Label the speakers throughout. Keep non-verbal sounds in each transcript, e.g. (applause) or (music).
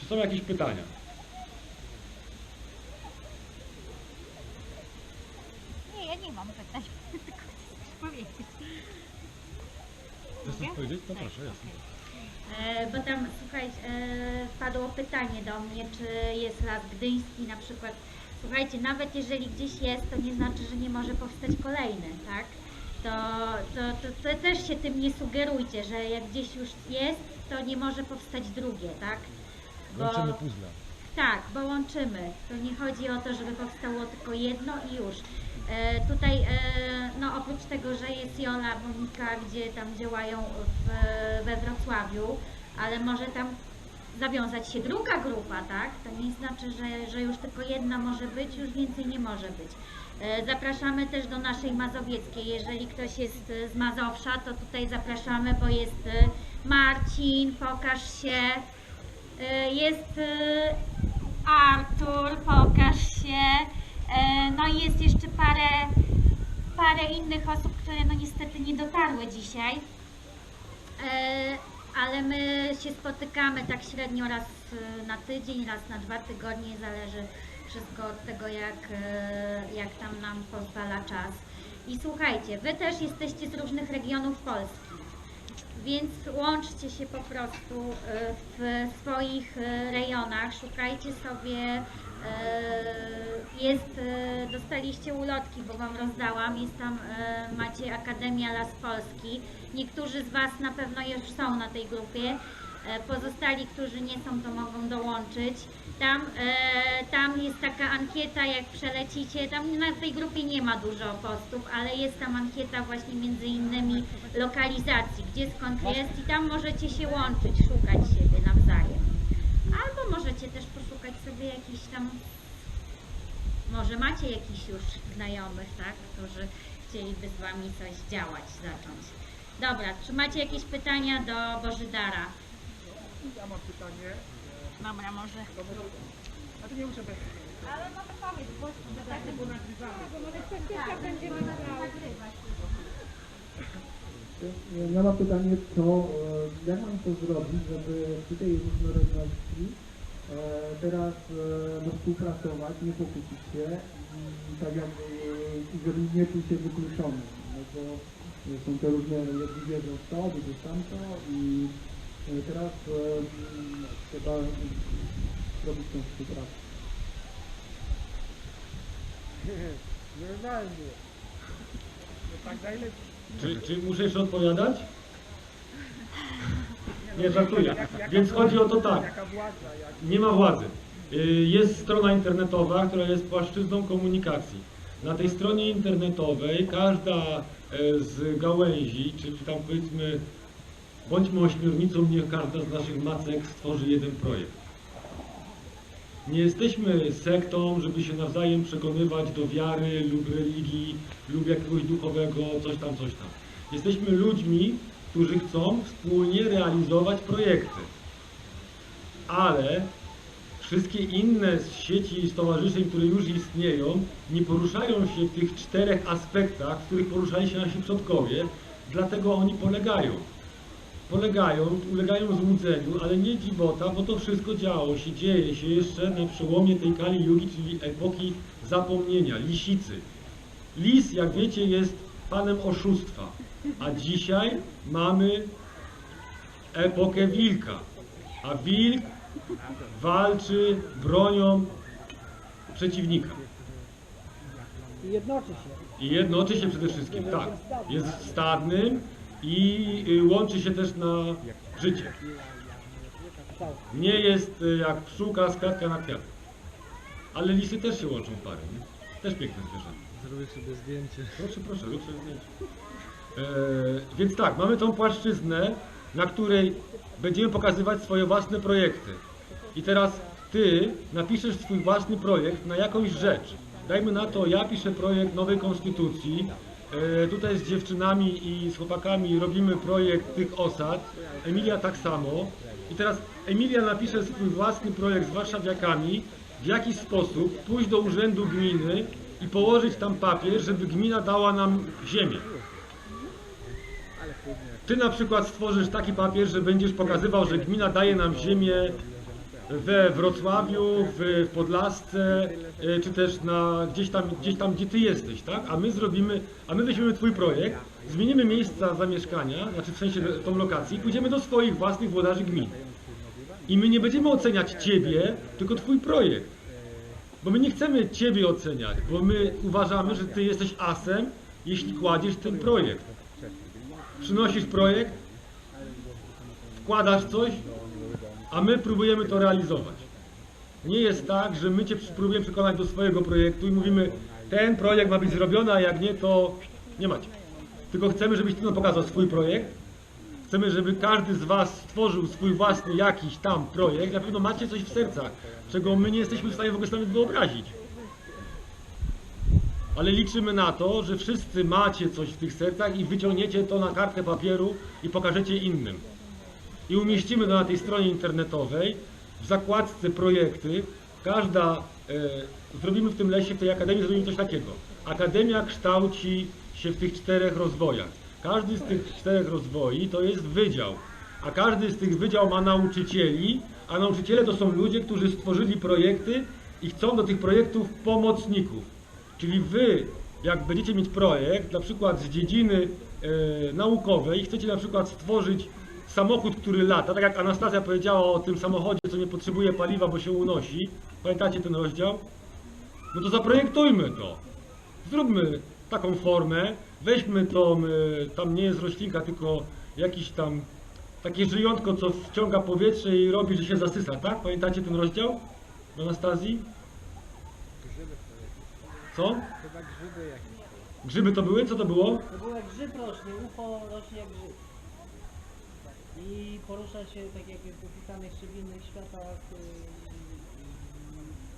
Speaker 1: Czy są jakieś pytania?
Speaker 2: Nie, ja nie mam pytań. (laughs) Tylko chcę powiedzieć.
Speaker 1: Chcesz
Speaker 2: Mogę?
Speaker 1: powiedzieć? To
Speaker 2: Tak,
Speaker 1: proszę, jasne.
Speaker 2: E, bo tam, słuchajcie, e, padło pytanie do mnie, czy jest las gdyński na przykład. Słuchajcie, nawet jeżeli gdzieś jest, to nie znaczy, że nie może powstać kolejny, tak? To, to, to, to też się tym nie sugerujcie, że jak gdzieś już jest, to nie może powstać drugie, tak? Bo-
Speaker 1: Łączymy puzzle.
Speaker 2: tak, bo łączymy. To nie chodzi o to, żeby powstało tylko jedno i już. E, tutaj, e, no oprócz tego, że jest Jola, Monika, gdzie tam działają w, we Wrocławiu, ale może tam zawiązać się druga grupa, tak? To nie znaczy, że, że już tylko jedna może być, już więcej nie może być. E, Zapraszamy też do naszej mazowieckiej. Jeżeli ktoś jest z Mazowsza, to tutaj zapraszamy, bo jest e, Marcin, pokaż się. E, Jest e, Artur, pokaż się. E, No i jest jeszcze parę, parę innych osób, które no niestety nie dotarły dzisiaj. Ale my się spotykamy tak średnio raz na tydzień, raz na dwa tygodnie, zależy wszystko od tego, jak, jak tam nam pozwala czas. I słuchajcie, wy też jesteście z różnych regionów Polski. Więc łączcie się po prostu e, w swoich e, rejonach, szukajcie sobie, e, jest, dostaliście ulotki, bo Wam rozdałam, jest tam, macie Akademia Las Polski. Niektórzy z Was na pewno już są na tej grupie, pozostali, którzy nie są, to mogą dołączyć. Tam, e, tam jest taka ankieta, jak przelecicie, tam na tej grupie nie ma dużo postów, ale jest tam ankieta właśnie między innymi lokalizacji, gdzie skąd jest i tam możecie się łączyć, szukać siebie nawzajem. Albo możecie też poszukać sobie jakichś tam, może macie jakichś już znajomych, tak, którzy chcieliby z Wami coś działać, zacząć. Dobra, czy macie jakieś pytania do Bożydara?
Speaker 3: Ja mam pytanie.
Speaker 2: Dobra, może.
Speaker 3: To może... A to nie muszę bez...
Speaker 2: Ale no to powiedz, bo tak
Speaker 3: Bo nagrywamy.
Speaker 4: Ja mam pytanie, co, e, jak mam to zrobić, żeby przy tej różnorodności e, teraz e, no, współpracować, nie pokłócić się i tak jak, żeby nie czuć się wykluczony, no bo są te różne, jedni wierzą w to, drugi w tamto i teraz e, trzeba mm, robić tą współpracę.
Speaker 3: Normalnie. No tak najlepiej.
Speaker 1: Czy, czy muszę jeszcze odpowiadać? Nie, żartuję. Więc chodzi o to tak. Nie ma władzy. Y, Jest strona internetowa, która jest płaszczyzną komunikacji. Na tej stronie internetowej każda e, z gałęzi, czyli tam powiedzmy, bądźmy ośmiornicą, niech każda z naszych macek stworzy jeden projekt. Nie jesteśmy sektą, żeby się nawzajem przekonywać do wiary lub religii lub jakiegoś duchowego, coś tam, coś tam. Jesteśmy ludźmi, którzy chcą wspólnie realizować projekty. Ale wszystkie inne z sieci stowarzyszeń, które już istnieją, nie poruszają się w tych czterech aspektach, w których poruszali się nasi przodkowie, dlatego oni polegają. Polegają, ulegają złudzeniu, ale nie dziwota, bo to wszystko działo się, dzieje się jeszcze na przełomie tej Kali Yugi, czyli epoki zapomnienia, lisicy. Lis, jak wiecie, jest panem oszustwa, a dzisiaj mamy epokę wilka, a wilk walczy bronią przeciwnika.
Speaker 4: I jednoczy się.
Speaker 1: I jednoczy się przede wszystkim, tak. Jest stadnym i y, łączy się też na życie. Nie jest y, jak pszczółka z kwiatka na kwiat. Ale lisy też się łączą w pary, nie? Też piękne zwierzę.
Speaker 5: Zrobię sobie zdjęcie.
Speaker 1: Proszę, proszę, rób sobie zdjęcie. E, więc tak, mamy tą płaszczyznę, na której będziemy pokazywać swoje własne projekty. I teraz ty napiszesz swój własny projekt na jakąś rzecz. Dajmy na to, ja piszę projekt nowej konstytucji. E, tutaj z dziewczynami i z chłopakami robimy projekt tych osad. Emilia tak samo. I teraz Emilia napisze swój własny projekt z warszawiakami, w jaki sposób pójść do urzędu gminy i położyć tam papier, żeby gmina dała nam ziemię. Ty na przykład stworzysz taki papier, że będziesz pokazywał, że gmina daje nam ziemię we Wrocławiu, w Podlasce, e, czy też na, gdzieś, tam, gdzieś tam, gdzie ty jesteś, tak? A my zrobimy, a my weźmiemy twój projekt, zmienimy miejsca zamieszkania, znaczy w sensie tą lokację i pójdziemy do swoich własnych włodarzy gmin. I my nie będziemy oceniać ciebie, tylko twój projekt. Bo my nie chcemy ciebie oceniać, bo my uważamy, że ty jesteś asem, jeśli kładziesz ten projekt. Przynosisz projekt, wkładasz coś, a my próbujemy to realizować. Nie jest tak, że my cię próbujemy przekonać do swojego projektu i mówimy, ten projekt ma być zrobiony, a jak nie, to nie macie. Tylko chcemy, żebyś ty nam pokazał swój projekt. Chcemy, żeby każdy z Was stworzył swój własny jakiś tam projekt. Na pewno macie coś w sercach, czego my nie jesteśmy w stanie w ogóle sobie wyobrazić. Ale liczymy na to, że wszyscy macie coś w tych sercach i wyciągniecie to na kartkę papieru i pokażecie innym. I umieścimy na tej stronie internetowej, w zakładce projekty. Każda, e, zrobimy w tym lesie, w tej akademii zrobimy coś takiego. Akademia kształci się w tych czterech rozwojach. Każdy z tych czterech rozwoi to jest wydział, a każdy z tych wydział ma nauczycieli, a nauczyciele to są ludzie, którzy stworzyli projekty i chcą do tych projektów pomocników. Czyli wy, jak będziecie mieć projekt, na przykład z dziedziny e, naukowej, chcecie na przykład stworzyć samochód, który lata, tak jak Anastazja powiedziała o tym samochodzie, co nie potrzebuje paliwa, bo się unosi. Pamiętacie ten rozdział? No to zaprojektujmy to. Zróbmy taką formę, weźmy tą, e, tam nie jest roślinka, tylko jakiś tam takie żyjątko, co wciąga powietrze i robi, że się zasysa, tak? Pamiętacie ten rozdział? Anastazji? Co?
Speaker 3: Chyba grzyby jakieś.
Speaker 1: Grzyby to były? Co to było?
Speaker 5: To było jak grzyb rośnie, UFO rośnie jak grzyb. I porusza się tak jak jest opisane jeszcze w innych światach, yy,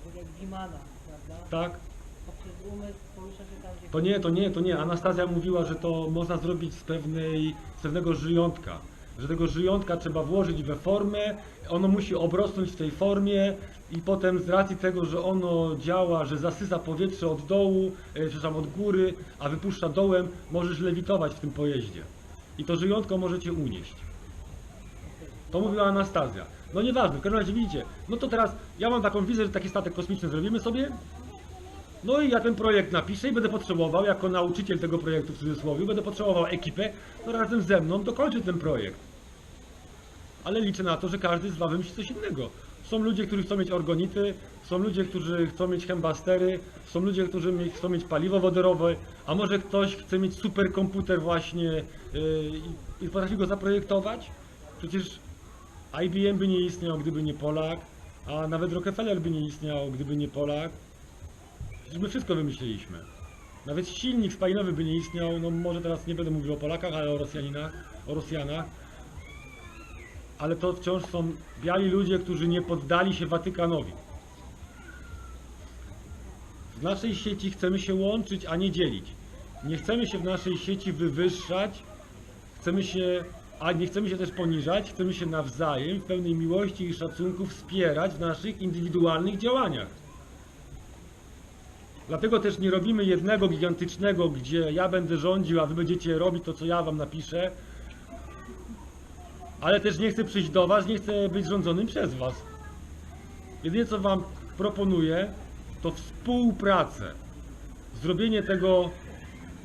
Speaker 5: tak jak Gimana, prawda?
Speaker 1: Tak.
Speaker 5: Poprzez umysł porusza się tam, gdzie
Speaker 1: To nie, to nie, to nie. Anastazja mówiła, że to można zrobić z, pewnej, z pewnego żyjątka. Że tego żyjątka trzeba włożyć we formę, ono musi obrosnąć w tej formie i potem z racji tego, że ono działa, że zasysa powietrze od dołu, e, przepraszam, od góry, a wypuszcza dołem, możesz lewitować w tym pojeździe. I to żyjątko możecie unieść. To mówiła Anastazja. No nieważne, w każdym razie widzicie. No to teraz ja mam taką wizję, że taki statek kosmiczny zrobimy sobie, no i ja ten projekt napiszę i będę potrzebował, jako nauczyciel tego projektu w cudzysłowie, będę potrzebował ekipę, która razem ze mną dokończy ten projekt. Ale liczę na to, że każdy z Was wymyśli coś innego. Są ludzie, którzy chcą mieć organity, są ludzie, którzy chcą mieć chembastery, są ludzie, którzy chcą mieć paliwo wodorowe, a może ktoś chce mieć superkomputer właśnie yy, i potrafi go zaprojektować? Przecież IBM by nie istniał, gdyby nie Polak, a nawet Rockefeller by nie istniał, gdyby nie Polak. Przecież my wszystko wymyśliliśmy. Nawet silnik spalinowy by nie istniał, no może teraz nie będę mówił o Polakach, ale o Rosjaninach, o Rosjanach. Ale to wciąż są biali ludzie, którzy nie poddali się Watykanowi. W naszej sieci chcemy się łączyć, a nie dzielić. Nie chcemy się w naszej sieci wywyższać, chcemy się, a nie chcemy się też poniżać, chcemy się nawzajem w pełnej miłości i szacunku wspierać w naszych indywidualnych działaniach. Dlatego też nie robimy jednego gigantycznego, gdzie ja będę rządził, a wy będziecie robić to, co ja wam napiszę. Ale też nie chcę przyjść do was, nie chcę być rządzonym przez was. Jedynie co wam proponuję, to współpracę. Zrobienie tego,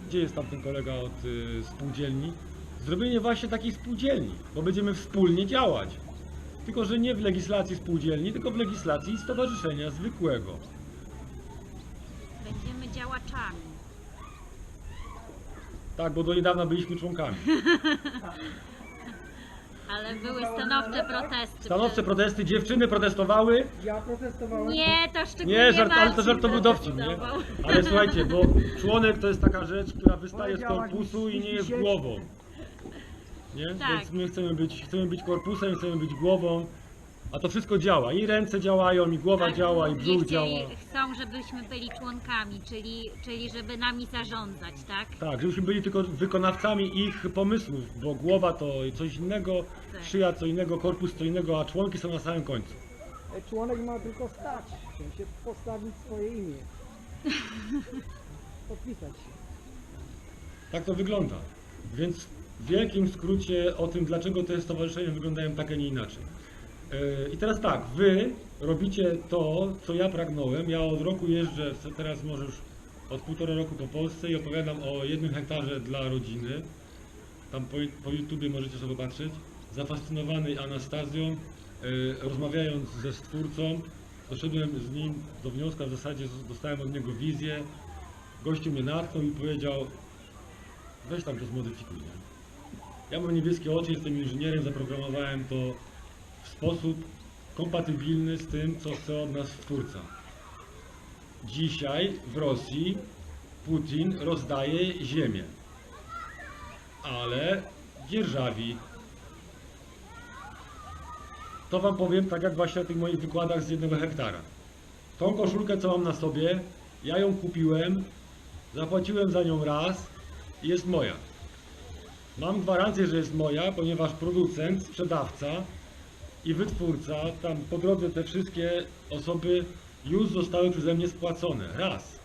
Speaker 1: gdzie jest tam ten kolega od y, spółdzielni? Zrobienie właśnie takiej spółdzielni, bo będziemy wspólnie działać. Tylko, że nie w legislacji spółdzielni, tylko w legislacji stowarzyszenia zwykłego.
Speaker 2: Będziemy działaczami.
Speaker 1: Tak, bo do niedawna byliśmy członkami. (laughs)
Speaker 2: Ale były stanowcze protesty.
Speaker 1: Stanowcze protesty, dziewczyny protestowały.
Speaker 3: Ja protestowałem.
Speaker 2: Nie, to szczególnie
Speaker 1: Nie, żart, ale to
Speaker 2: Marcin
Speaker 1: żartowy dowcip, nie?
Speaker 2: protestował.
Speaker 1: Ale słuchajcie, bo członek to jest taka rzecz, która wystaje z
Speaker 3: Powiedziałaś,
Speaker 1: korpusu i nie jest głową. Nie?
Speaker 2: Tak.
Speaker 1: Więc my chcemy być, chcemy być korpusem, chcemy być głową, a to wszystko działa. I ręce działają, i głowa
Speaker 2: Tak,
Speaker 1: działa, i brzuch
Speaker 2: chcieli-
Speaker 1: działa.
Speaker 2: Chcą, żebyśmy byli członkami, czyli, czyli żeby nami zarządzać, tak?
Speaker 1: Tak, żebyśmy byli tylko wykonawcami ich pomysłów, bo głowa to coś innego,
Speaker 2: Tak.
Speaker 1: szyja co innego, korpus co innego, a członki są na samym końcu.
Speaker 3: E, Członek ma tylko stać, w sensie postawić swoje imię. (laughs) Podpisać się.
Speaker 1: Tak to wygląda. Więc w wielkim skrócie o tym, dlaczego te stowarzyszenia wyglądają tak, a nie inaczej. E, I teraz tak, wy robicie to, co ja pragnąłem. Ja od roku jeżdżę, teraz może już od półtora roku po Polsce i opowiadam o jednym hektarze dla rodziny. Tam po, po YouTubie możecie sobie patrzeć. Zafascynowany Anastazją, e, rozmawiając ze stwórcą, doszedłem z nim do wniosku, w zasadzie dostałem od niego wizję. Gościu mnie natchnął i powiedział, weź tam to zmodyfikuj. Nie? Ja mam niebieskie oczy, jestem inżynierem, zaprogramowałem to w sposób kompatybilny z tym, co chce od nas twórca. Dzisiaj w Rosji Putin rozdaje ziemię, ale dzierżawi. To wam powiem tak jak właśnie na tych moich wykładach z jednego hektara. Tą koszulkę, co mam na sobie, ja ją kupiłem, zapłaciłem za nią raz i jest moja. Mam gwarancję, że jest moja, ponieważ producent, sprzedawca i wytwórca, tam po drodze te wszystkie osoby już zostały przeze mnie spłacone. Raz.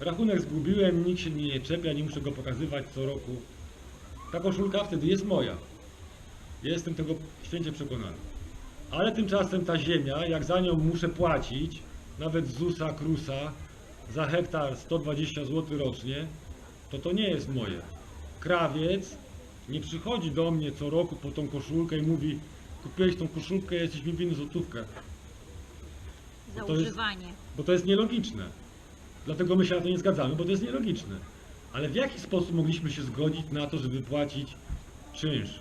Speaker 1: Rachunek zgubiłem, nikt się nie czepia, nie muszę go pokazywać co roku. Ta koszulka wtedy jest moja. Jestem tego święcie przekonany. Ale tymczasem ta ziemia, jak za nią muszę płacić, nawet ZUS-a, KRUS-a, za hektar 120 zł rocznie, to to nie jest moje. Krawiec nie przychodzi do mnie co roku po tą koszulkę i mówi kupiłeś tą koszulkę, jesteś mi winny złotówkę,
Speaker 2: Za
Speaker 1: jest-
Speaker 2: używanie.
Speaker 1: bo to jest nielogiczne. Dlatego my się na to nie zgadzamy, bo to jest nielogiczne. Ale w jaki sposób mogliśmy się zgodzić na to, żeby płacić czynsz?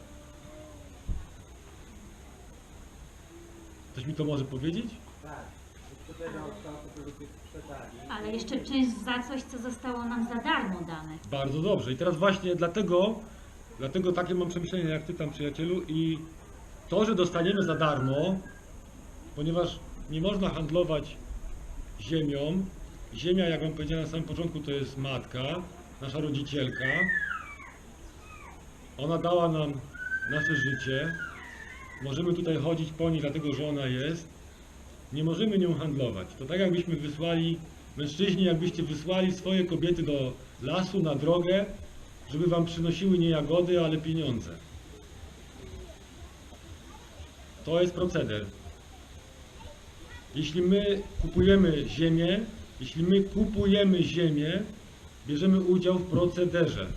Speaker 1: Ktoś mi to może powiedzieć?
Speaker 4: Tak,
Speaker 2: Ale jeszcze czynsz za coś, co zostało nam za darmo dane.
Speaker 1: Bardzo dobrze. I teraz właśnie dlatego, dlatego takie mam przemyślenia jak ty tam przyjacielu i to, że dostaniemy za darmo, ponieważ nie można handlować ziemią. Ziemia, jak wam powiedziałem na samym początku, to jest matka, nasza rodzicielka. Ona dała nam nasze życie. Możemy tutaj chodzić po niej, dlatego że ona jest. Nie możemy nią handlować. To tak jakbyśmy wysłali, mężczyźni, jakbyście wysłali swoje kobiety do lasu na drogę, żeby wam przynosiły nie jagody, ale pieniądze. To jest proceder. Jeśli my kupujemy ziemię, jeśli my kupujemy ziemię, bierzemy udział w procederze.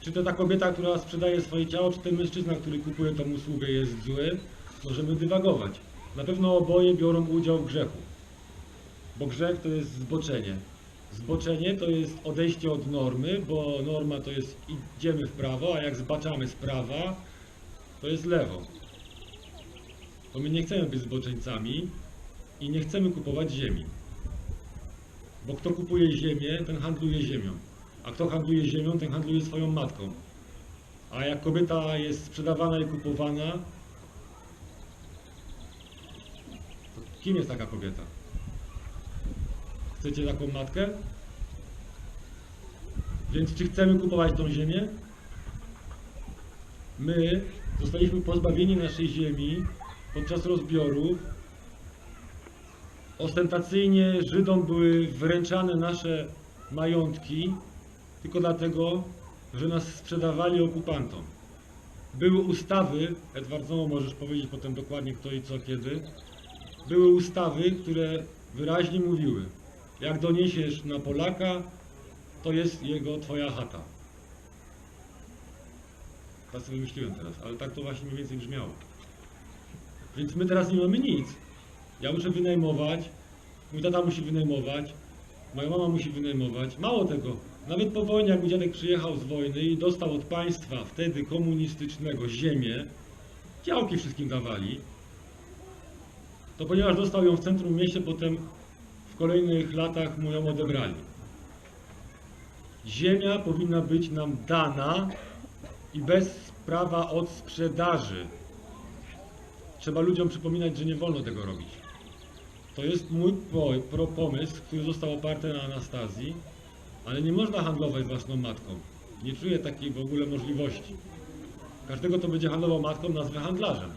Speaker 1: Czy to ta kobieta, która sprzedaje swoje ciało, czy ten mężczyzna, który kupuje tą usługę jest zły, możemy dywagować. Na pewno oboje biorą udział w grzechu. Bo grzech to jest zboczenie. Zboczenie to jest odejście od normy, bo norma to jest idziemy w prawo, a jak zbaczamy z prawa, to jest lewo. Bo my nie chcemy być zboczeńcami i nie chcemy kupować ziemi. Bo kto kupuje ziemię, ten handluje ziemią. A kto handluje ziemią, ten handluje swoją matką. A jak kobieta jest sprzedawana i kupowana, to kim jest taka kobieta? Chcecie taką matkę? Więc czy chcemy kupować tą ziemię? My zostaliśmy pozbawieni naszej ziemi podczas rozbiorów. Ostentacyjnie Żydom były wręczane nasze majątki tylko dlatego, że nas sprzedawali okupantom. Były ustawy, Edward znowu możesz powiedzieć potem dokładnie kto i co kiedy, były ustawy, które wyraźnie mówiły, jak doniesiesz na Polaka, to jest jego, twoja chata. Tak sobie wymyśliłem teraz, ale tak to właśnie mniej więcej brzmiało. Więc my teraz nie mamy nic. Ja muszę wynajmować, mój tata musi wynajmować, moja mama musi wynajmować. Mało tego, nawet po wojnie, jak mój dziadek przyjechał z wojny i dostał od państwa wtedy komunistycznego ziemię, działki wszystkim dawali, to ponieważ dostał ją w centrum mieście, potem w kolejnych latach mu ją odebrali. Ziemia powinna być nam dana i bez prawa od sprzedaży. Trzeba ludziom przypominać, że nie wolno tego robić. To jest mój pro pomysł, który został oparty na Anastazji, ale nie można handlować własną matką. Nie czuję takiej w ogóle możliwości. Każdego, kto będzie handlował matką, nazwę handlarzem.